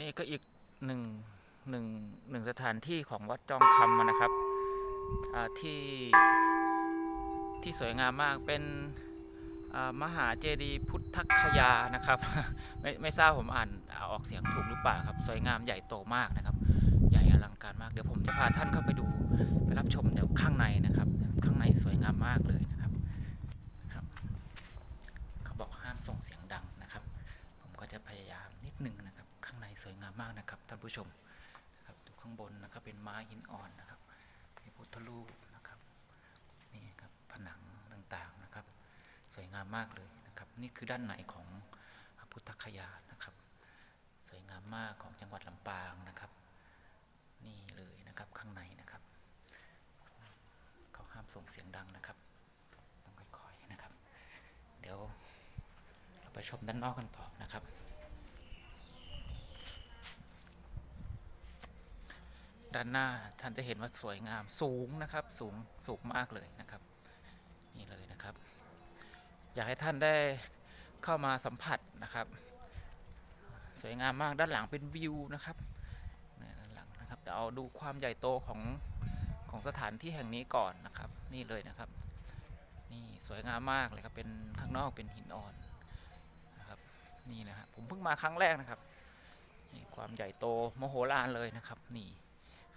นี่ก็อีกหนึ่งหนึ่งหนึ่งสถานที่ของวัดจอมคำนะครับที่ที่สวยงามมากเป็นมหาเจดีย์พุทธคยานะครับไม่ไม่ทราบผมอ่านออกเสียงถูกหรือเปล่าครับ สวยงามใหญ่โตมากนะครับ ใหญ่อลังการมากเดี๋ยวผมจะพาท่านเข้าไปดูไปรับชมเดี๋ยวข้างในนะครับ ข้างในสวยงามมากเลยนะครับครับ เขาบอกห้ามส่งเสียงดังนะครับ ผมก็จะพยายามนิดนึงนะ สวยงามมากนะครับท่านผู้ชมนะครับดูข้างบนนะครับเป็นไม้หินอ่อนนะครับมีพุทธรูปนะครับนี่ครับผนังต่างๆนะครับ สวยงามมากเลยนะครับ นี่คือด้านในของพุทธคยานะครับ สวยงามมากของจังหวัดลำปางนะครับ นี่เลยนะครับข้างในนะครับเขาห้ามส่งเสียงดังนะครับ ต้องค่อยๆนะครับ เดี๋ยวเราไปชมด้านนอกกันต่อนะครับ ด้านหน้าท่านจะเห็นว่าสวยงามสูงนะครับ สูงสูงมากเลยนะครับ นี่เลยนะครับ อยากให้ท่านได้เข้ามาสัมผัสนะครับ สวยงามมากด้านหลังเป็นวิวนะครับด้านหลังนะครับเดี๋ยวเอาดูความใหญ่โตของของสถานที่แห่งนี้ก่อนนะครับ นี่เลยนะครับนี่สวยงามมากเลยครับเป็นข้างนอกเป็นหินอ่อนนะครับนี่นะฮะผมเพิ่งมาครั้งแรกนะครับนี่ความใหญ่โตมโหฬารเลยนะครับนี่